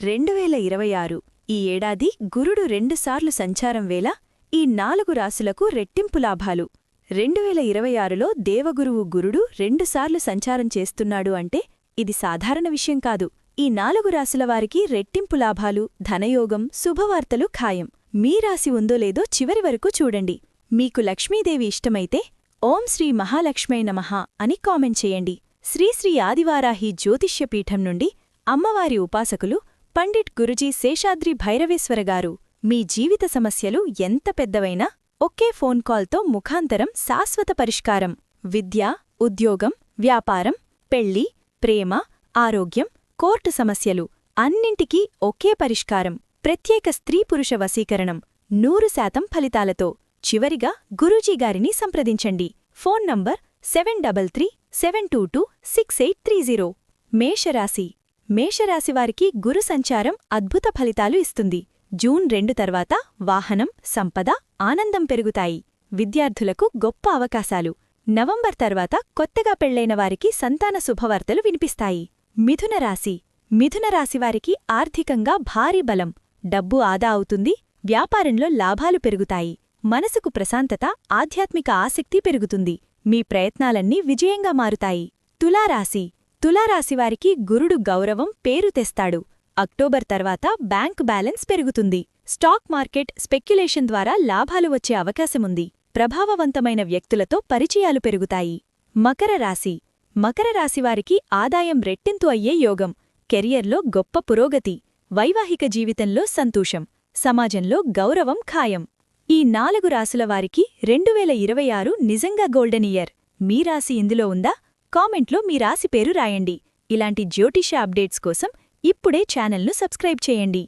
రెండు వేల ఇరవై ఆరు ఈ ఏడాది గురుడు రెండుసార్లు సంచారం వేళ ఈ నాలుగు రాశులకు రెట్టింపు లాభాలు. రెండు వేల ఇరవై ఆరులో దేవగురువు గురుడు రెండుసార్లు సంచారం చేస్తున్నాడు అంటే ఇది సాధారణ విషయం కాదు. ఈ నాలుగు రాశుల వారికి రెట్టింపు లాభాలు ధనయోగం శుభవార్తలు ఖాయం. మీ రాశి ఉందో లేదో చివరి వరకు చూడండి. మీకు లక్ష్మీదేవి ఇష్టమైతే ఓం శ్రీ మహాలక్ష్మై నమః అని కామెంట్ చేయండి. శ్రీశ్రీ ఆదివారాహి జ్యోతిష్యపీఠం నుండి అమ్మవారి ఉపాసకులు పండిట్ గురుజీ శేషాద్రి భైరవేశ్వర గారు మీ జీవిత సమస్యలు ఎంత పెద్దవైనా ఒకే ఫోన్ కాల్తో ముఖాంతరం శాశ్వత పరిష్కారం. విద్య ఉద్యోగం వ్యాపారం పెళ్ళి ప్రేమ ఆరోగ్యం కోర్టు సమస్యలు అన్నింటికీ ఒకే పరిష్కారం. ప్రత్యేక స్త్రీ పురుష వశీకరణం నూరు శాతం ఫలితాలతో. చివరిగా గురూజీగారిని సంప్రదించండి. Phone number seven double three seven two two six eight three zero. మేషరాశి. మేషరాశివారికి గురు సంచారం అద్భుత ఫలితాలు ఇస్తుంది. జూన్ రెండు తర్వాత వాహనం సంపద ఆనందం పెరుగుతాయి. విద్యార్థులకు గొప్ప అవకాశాలు. నవంబర్ తర్వాత కొత్తగా పెళ్ళైన వారికి సంతాన శుభవార్తలు వినిపిస్తాయి. మిథున రాశి. మిథున రాశివారికి ఆర్థికంగా భారీ బలం. డబ్బు ఆదా అవుతుంది. వ్యాపారంలో లాభాలు పెరుగుతాయి. మనసుకు ప్రశాంతత ఆధ్యాత్మిక ఆసక్తి పెరుగుతుంది. మీ ప్రయత్నాలన్నీ విజయంగా మారుతాయి. తులారాశి. తులారాశివారికి గురుడు గౌరవం పేరు తెస్తాడు. అక్టోబర్ తర్వాత బ్యాంక్ బ్యాలెన్స్ పెరుగుతుంది. స్టాక్ మార్కెట్ స్పెక్యులేషన్ ద్వారా లాభాలు వచ్చే అవకాశముంది. ప్రభావవంతమైన వ్యక్తులతో పరిచయాలు పెరుగుతాయి. మకర రాశి. మకర రాశివారికి ఆదాయం రెట్టింతు అయ్యే యోగం. కెరియర్లో గొప్ప పురోగతి. వైవాహిక జీవితంలో సంతోషం. సమాజంలో గౌరవం ఖాయం. ఈ నాలుగు రాశుల వారికి రెండువేల ఇరవై ఆరు నిజంగా గోల్డెన్ ఇయర్. మీ రాశి ఇందులో ఉందా? కామెంట్లో మీ రాశి పేరు రాయండి. ఇలాంటి జ్యోతిష అప్డేట్స్ కోసం ఇప్పుడే ఛానల్ను సబ్స్క్రైబ్ చేయండి.